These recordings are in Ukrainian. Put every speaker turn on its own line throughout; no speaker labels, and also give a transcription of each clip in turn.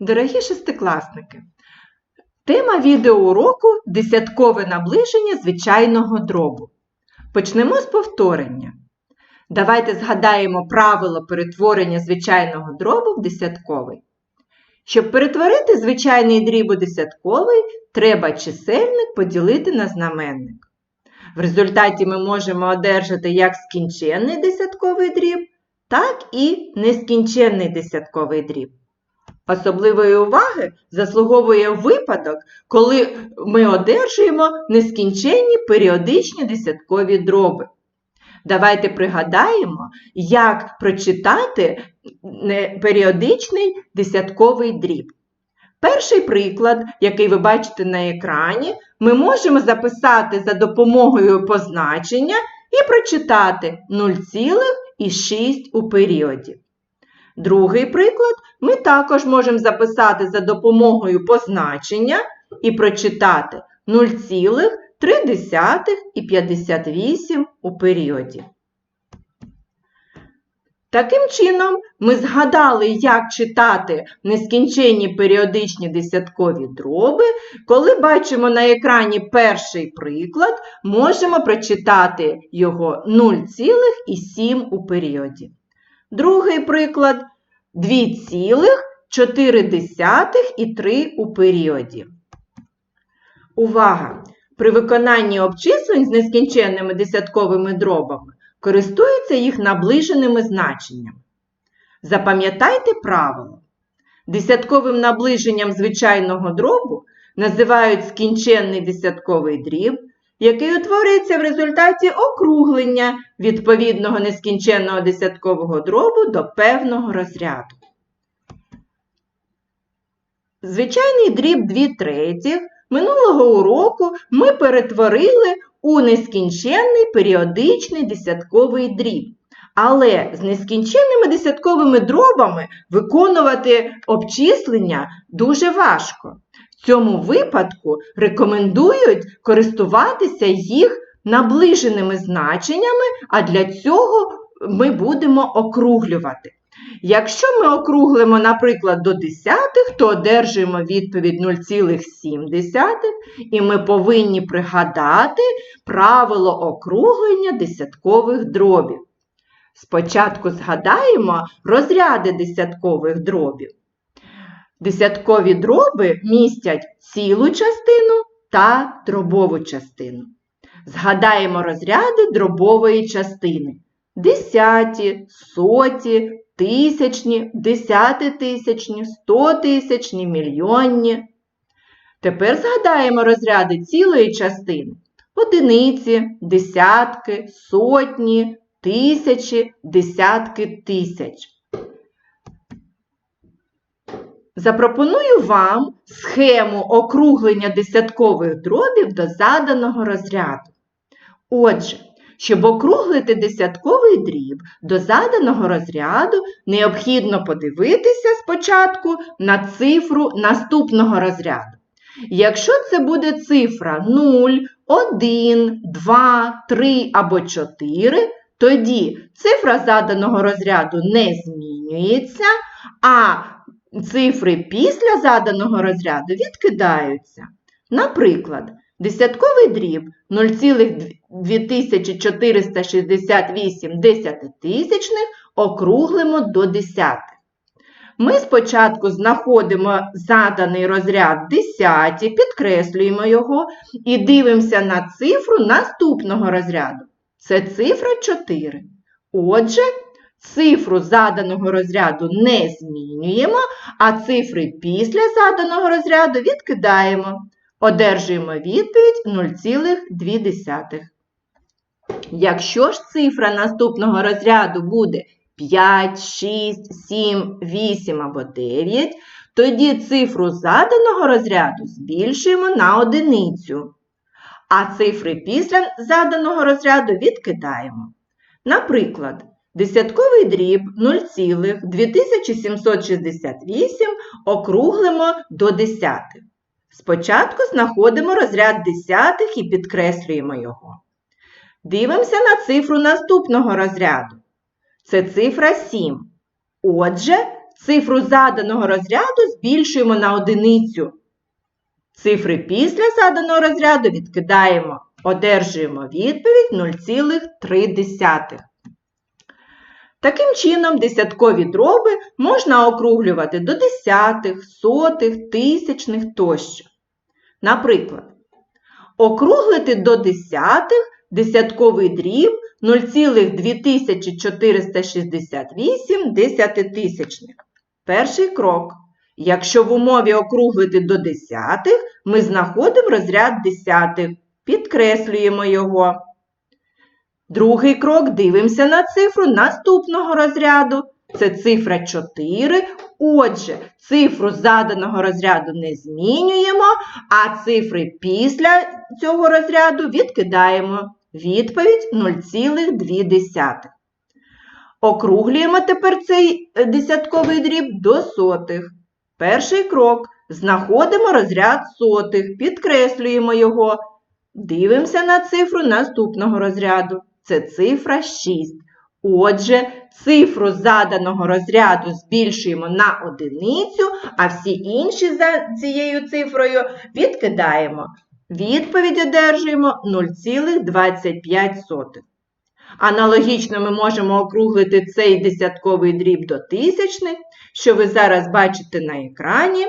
Дорогі шестикласники, тема відеоуроку десяткове наближення звичайного дробу. Почнемо з повторення. Давайте згадаємо правило перетворення звичайного дробу в десятковий. Щоб перетворити звичайний дріб у десятковий, треба чисельник поділити на знаменник. В результаті ми можемо одержати як скінченний десятковий дріб, так і нескінченний десятковий дріб. Особливої уваги заслуговує випадок, коли ми одержуємо нескінченні періодичні десяткові дроби. Давайте пригадаємо, як прочитати періодичний десятковий дріб. Перший приклад, який ви бачите на екрані, ми можемо записати за допомогою позначення і прочитати 0,6 у періоді. Другий приклад ми також можемо записати за допомогою позначення і прочитати 0,3 і 58 у періоді. Таким чином, ми згадали, як читати нескінченні періодичні десяткові дроби. Коли бачимо на екрані перший приклад, можемо прочитати його 0,7 у періоді. Другий приклад 2,4 і 3 у періоді. Увага! При виконанні обчислень з нескінченними десятковими дробами користуються їх наближеними значеннями. Запам'ятайте правило. Десятковим наближенням звичайного дробу називають скінченний десятковий дріб, який утворюється в результаті округлення відповідного нескінченного десяткового дробу до певного розряду. Звичайний дріб 2 третіх минулого уроку ми перетворили у нескінченний періодичний десятковий дріб. Але з нескінченними десятковими дробами виконувати обчислення дуже важко. В цьому випадку рекомендують користуватися їх наближеними значеннями, а для цього ми будемо округлювати. Якщо ми округлимо, наприклад, до десятих, то одержуємо відповідь 0,7, і ми повинні пригадати правило округлення десяткових дробів. Спочатку згадаємо розряди десяткових дробів. Десяткові дроби містять цілу частину та дробову частину. Згадаємо розряди дробової частини. Десяті, соті, тисячні, десятитисячні, стотисячні, мільйонні. Тепер згадаємо розряди цілої частини. Одиниці, десятки, сотні, тисячі, десятки тисяч. Запропоную вам схему округлення десяткових дробів до заданого розряду. Отже, щоб округлити десятковий дріб до заданого розряду, необхідно подивитися спочатку на цифру наступного розряду. Якщо це буде цифра 0, 1, 2, 3 або 4, тоді цифра заданого розряду не змінюється, а цифри після заданого розряду відкидаються. Наприклад, десятковий дріб 0,2468 десятитисячних округлимо до десятих. Ми спочатку знаходимо заданий розряд десяті, підкреслюємо його і дивимося на цифру наступного розряду. Це цифра 4. Отже, цифру заданого розряду не змінюємо, а цифри після заданого розряду відкидаємо. Одержуємо відповідь 0,2. Якщо ж цифра наступного розряду буде 5, 6, 7, 8 або 9, тоді цифру заданого розряду збільшуємо на одиницю, а цифри після заданого розряду відкидаємо. Наприклад, десятковий дріб 0,2768 округлимо до десятих. Спочатку знаходимо розряд десятих і підкреслюємо його. Дивимося на цифру наступного розряду. Це цифра 7. Отже, цифру заданого розряду збільшуємо на одиницю. Цифри після заданого розряду відкидаємо. Одержуємо відповідь 0,3. Таким чином, десяткові дроби можна округлювати до десятих, сотих, тисячних тощо. Наприклад, округлити до десятих десятковий дріб 0,2468 десятитисячних. Перший крок. Якщо в умові округлити до десятих, ми знаходимо розряд десятих, підкреслюємо його. Другий крок дивимося на цифру наступного розряду. Це цифра 4. Отже, цифру заданого розряду не змінюємо, а цифри після цього розряду відкидаємо. Відповідь 0,2. Округлюємо тепер цей е, десятковий дріб до сотих. Перший крок. Знаходимо розряд сотих, підкреслюємо його. Дивимося на цифру наступного розряду. Це цифра 6. Отже, цифру заданого розряду збільшуємо на одиницю, а всі інші за цією цифрою відкидаємо. Відповідь одержуємо 0,25. Аналогічно ми можемо округлити цей десятковий дріб до тисячних, що ви зараз бачите на екрані,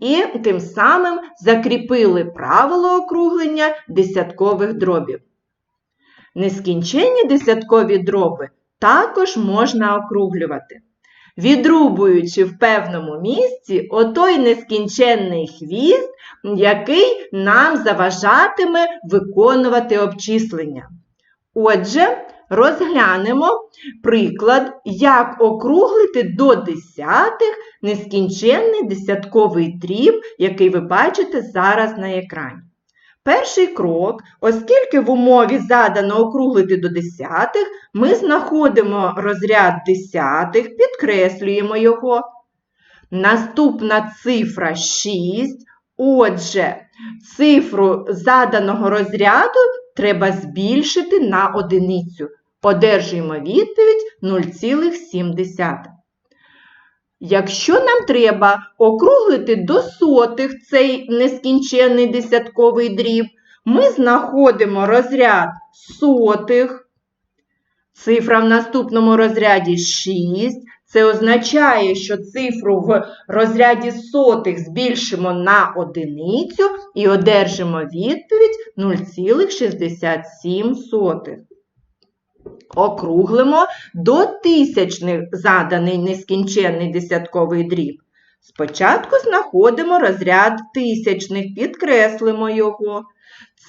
і тим самим закріпили правило округлення десяткових дробів. Нескінченні десяткові дроби також можна округлювати. Відрубуючи в певному місці отой нескінченний хвіст, який нам заважатиме виконувати обчислення. Отже, розглянемо приклад, як округлити до десятих нескінченний десятковий дріб, який ви бачите зараз на екрані. Перший крок, оскільки в умові задано округлити до десятих, ми знаходимо розряд десятих, підкреслюємо його. Наступна цифра 6. Отже, цифру заданого розряду треба збільшити на одиницю. Одержуємо відповідь 0,7. Якщо нам треба округлити до сотих цей нескінченний десятковий дріб, ми знаходимо розряд сотих. Цифра в наступному розряді 6. Це означає, що цифру в розряді сотих збільшимо на одиницю і одержимо відповідь 0,67. Округлимо до тисячних заданий нескінченний десятковий дріб. Спочатку знаходимо розряд тисячних, підкреслимо його.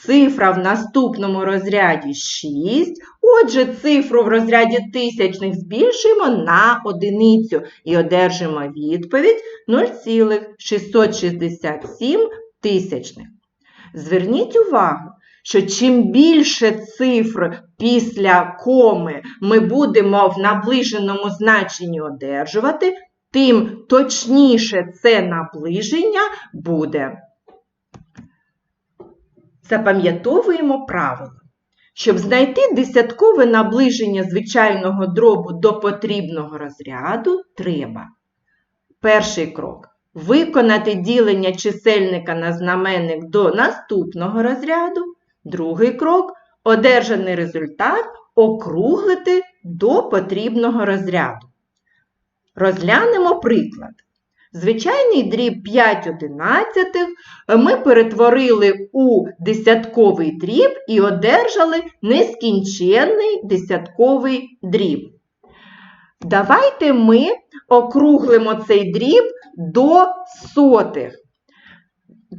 Цифра в наступному розряді 6. Отже, цифру в розряді тисячних збільшуємо на одиницю і одержимо відповідь 0,667 тисячних. Зверніть увагу, що чим більше цифр після коми ми будемо в наближеному значенні одержувати, тим точніше це наближення буде. Запам'ятовуємо правило. Щоб знайти десяткове наближення звичайного дробу до потрібного розряду, треба. Перший крок. Виконати ділення чисельника на знаменник до наступного розряду. Другий крок одержаний результат округлити до потрібного розряду. Розглянемо приклад. Звичайний дріб 5 одинадцятих ми перетворили у десятковий дріб і одержали нескінченний десятковий дріб. Давайте ми округлимо цей дріб до сотих.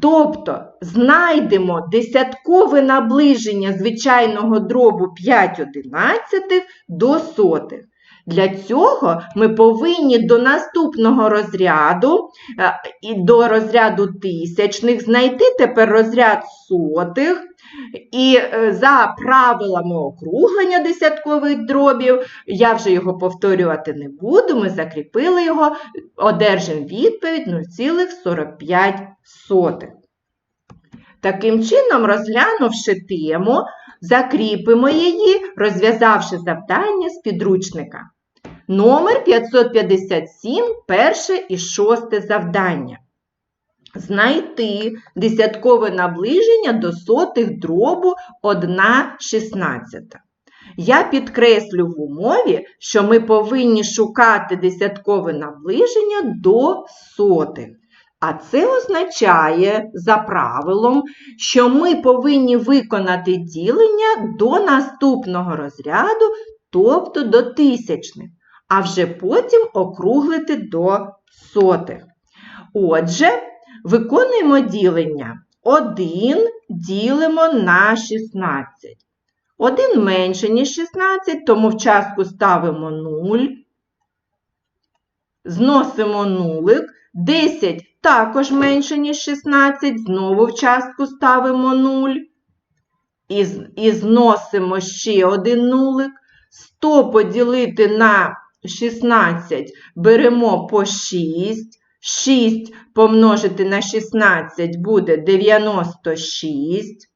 Тобто знайдемо десяткове наближення звичайного дробу 5 одинадцятих до сотих. Для цього ми повинні до наступного розряду е, і до розряду тисячних знайти тепер розряд сотих. І е, за правилами округлення десяткових дробів, я вже його повторювати не буду, ми закріпили його, одержимо відповідь 0,45. Таким чином, розглянувши тему, закріпимо її, розв'язавши завдання з підручника. Номер 557, перше і шосте завдання. Знайти десяткове наближення до сотих дробу 1 шістнадцята. Я підкреслю в умові, що ми повинні шукати десяткове наближення до сотих. А це означає за правилом, що ми повинні виконати ділення до наступного розряду, тобто до тисячних, а вже потім округлити до сотих. Отже, виконуємо ділення. 1 ділимо на 16. 1 менше, ніж 16, тому в частку ставимо 0. Зносимо нулик. 10 також менше, ніж 16, знову в частку ставимо 0. І, і зносимо ще один нулик. 100 поділити на 16 беремо по 6. 6 помножити на 16 буде 96.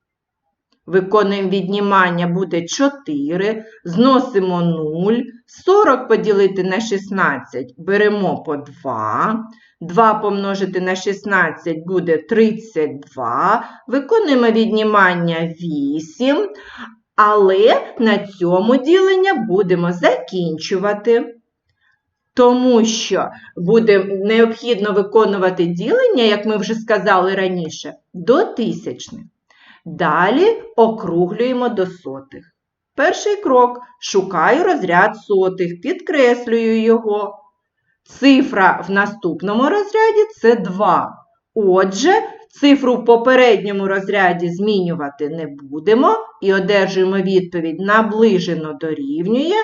Виконуємо віднімання буде 4, зносимо 0, 40 поділити на 16 беремо по 2, 2 помножити на 16 буде 32, виконуємо віднімання 8, але на цьому ділення будемо закінчувати. Тому що буде необхідно виконувати ділення, як ми вже сказали раніше, до тисячних. Далі округлюємо до сотих. Перший крок шукаю розряд сотих, підкреслюю його. Цифра в наступному розряді це 2. Отже, цифру в попередньому розряді змінювати не будемо і одержуємо відповідь наближено дорівнює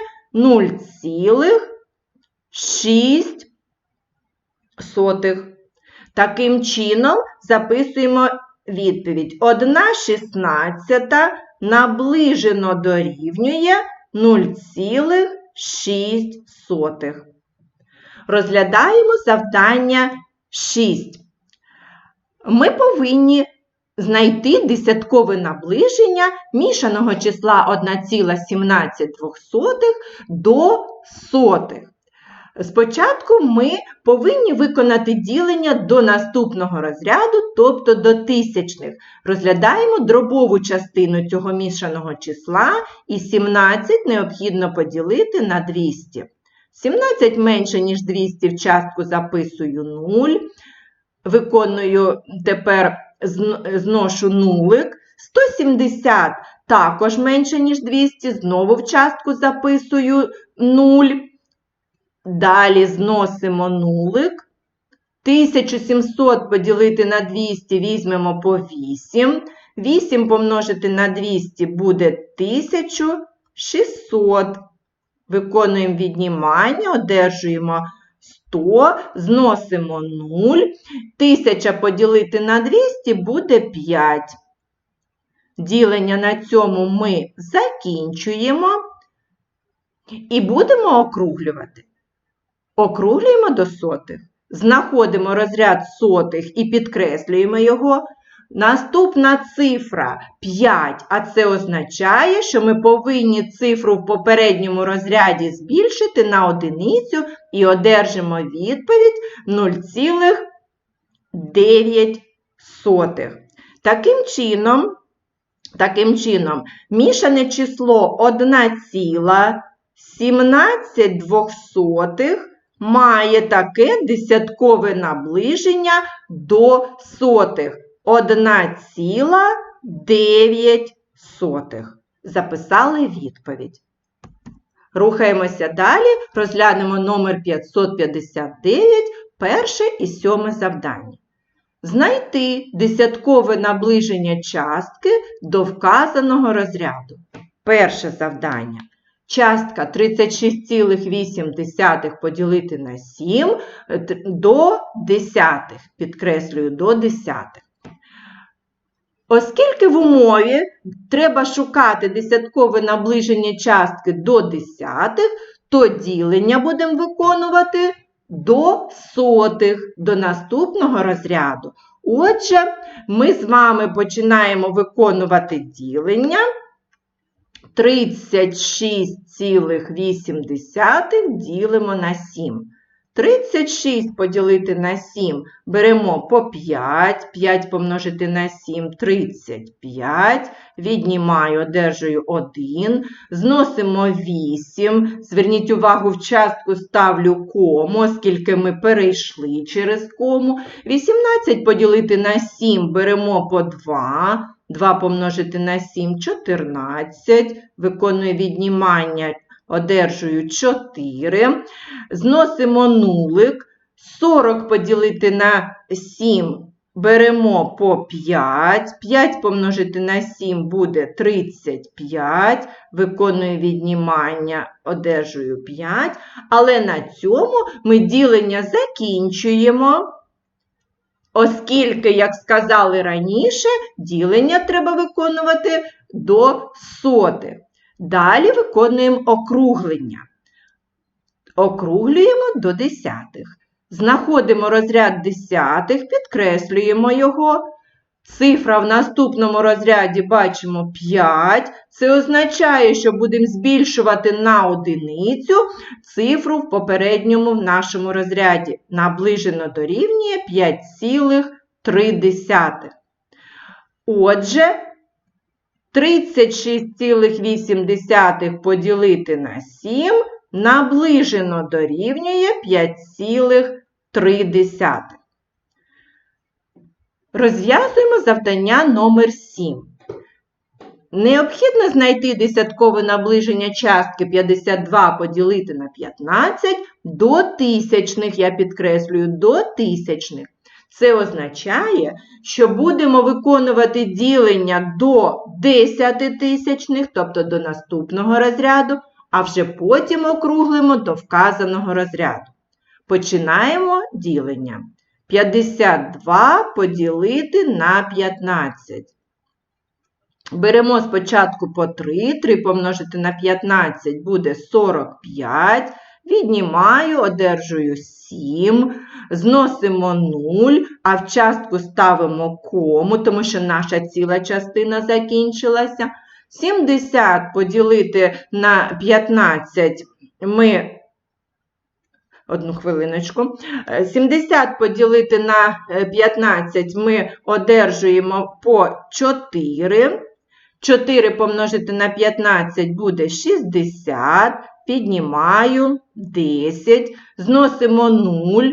0,6. Таким чином записуємо Відповідь 1 шістнадцята наближено дорівнює 0,6. Розглядаємо завдання 6. Ми повинні знайти десяткове наближення мішаного числа 1,17 до сотих. Спочатку ми повинні виконати ділення до наступного розряду, тобто до тисячних. Розглядаємо дробову частину цього мішаного числа і 17 необхідно поділити на 200. 17 менше, ніж 200 в частку записую 0. Виконую тепер зношу нулик. 170 також менше, ніж 200, знову в частку записую 0. Далі зносимо нулик. 1700 поділити на 200 візьмемо по 8. 8 помножити на 200 буде 1600. Виконуємо віднімання, одержуємо 100, зносимо 0. 1000 поділити на 200 буде 5. Ділення на цьому ми закінчуємо і будемо округлювати. Округлюємо до сотих, знаходимо розряд сотих і підкреслюємо його. Наступна цифра 5, а це означає, що ми повинні цифру в попередньому розряді збільшити на одиницю і одержимо відповідь 0,9. Таким чином, таким чином, мішане число 1,17 двохсотих має таке десяткове наближення до сотих 1,9. Записали відповідь. Рухаємося далі, розглянемо номер 559, перше і сьоме завдання. Знайти десяткове наближення частки до вказаного розряду. Перше завдання. Частка 36,8 поділити на 7 е, до десятих, підкреслюю, до десятих. Оскільки в умові треба шукати десяткове наближення частки до десятих, то ділення будемо виконувати до сотих, до наступного розряду. Отже, ми з вами починаємо виконувати ділення 36,8 ділимо на 7. 36 поділити на 7 беремо по 5, 5 помножити на 7 – 35, віднімаю, одержую 1, зносимо 8, зверніть увагу, в частку ставлю кому, оскільки ми перейшли через кому. 18 поділити на 7 беремо по 2, 2 помножити на 7 – 14, виконую віднімання, одержую 4. Зносимо нулик. 40 поділити на 7 беремо по 5. 5 помножити на 7 буде 35. Виконую віднімання, одержую 5. Але на цьому ми ділення закінчуємо. Оскільки, як сказали раніше, ділення треба виконувати до соти. Далі виконуємо округлення. Округлюємо до десятих. Знаходимо розряд десятих, підкреслюємо його. Цифра в наступному розряді бачимо 5. Це означає, що будемо збільшувати на одиницю цифру в попередньому в нашому розряді. Наближено дорівнює 5,3. Отже, 36,8 поділити на 7 наближено дорівнює 5,3. Розв'язуємо завдання номер 7. Необхідно знайти десяткове наближення частки 52 поділити на 15 до тисячних, я підкреслюю, до тисячних. Це означає, що будемо виконувати ділення до 10 тисячних, тобто до наступного розряду, а вже потім округлимо до вказаного розряду. Починаємо ділення. 52 поділити на 15. Беремо спочатку по 3, 3 помножити на 15 буде 45. Віднімаю, одержую 7, зносимо 0, а в частку ставимо кому, тому що наша ціла частина закінчилася. 70 поділити на 15 ми. Одну хвилиночку. 70 поділити на 15 ми одержуємо по 4. 4 помножити на 15 буде 60. Піднімаю 10, зносимо 0.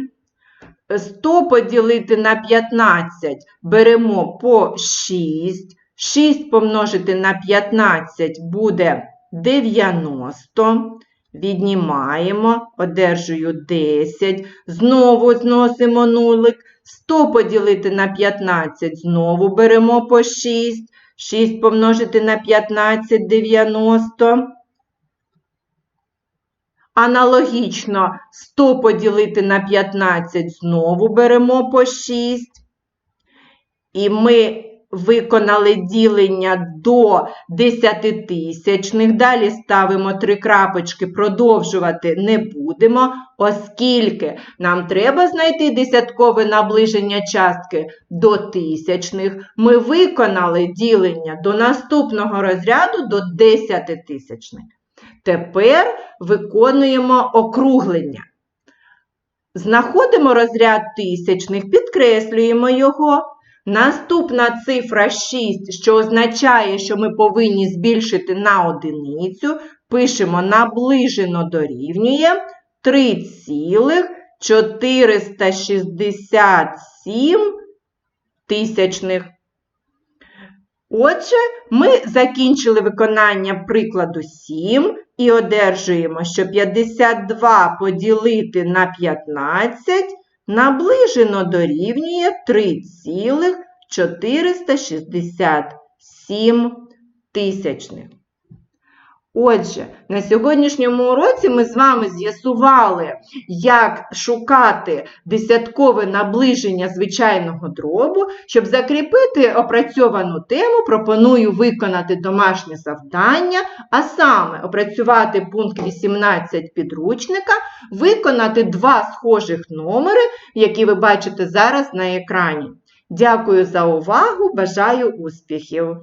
100 поділити на 15 беремо по 6. 6 помножити на 15 буде 90. Віднімаємо, одержую 10. Знову зносимо нулик. 100 поділити на 15, знову беремо по 6. 6 помножити на 15 90. Аналогічно 100 поділити на 15 знову беремо по 6. І ми виконали ділення до 10 тисячних. Далі ставимо три крапочки, продовжувати не будемо, оскільки нам треба знайти десяткове наближення частки до тисячних. Ми виконали ділення до наступного розряду до 10 тисячних. Тепер виконуємо округлення. Знаходимо розряд тисячних, підкреслюємо його. Наступна цифра 6, що означає, що ми повинні збільшити на одиницю, пишемо наближено дорівнює 3,467 тисячних. Отже, ми закінчили виконання прикладу 7 і одержуємо, що 52 поділити на 15 наближено дорівнює 3,467 тисячних. Отже, на сьогоднішньому уроці ми з вами з'ясували, як шукати десяткове наближення звичайного дробу. Щоб закріпити опрацьовану тему, пропоную виконати домашнє завдання, а саме опрацювати пункт 18 підручника, виконати два схожих номери, які ви бачите зараз на екрані. Дякую за увагу! Бажаю успіхів!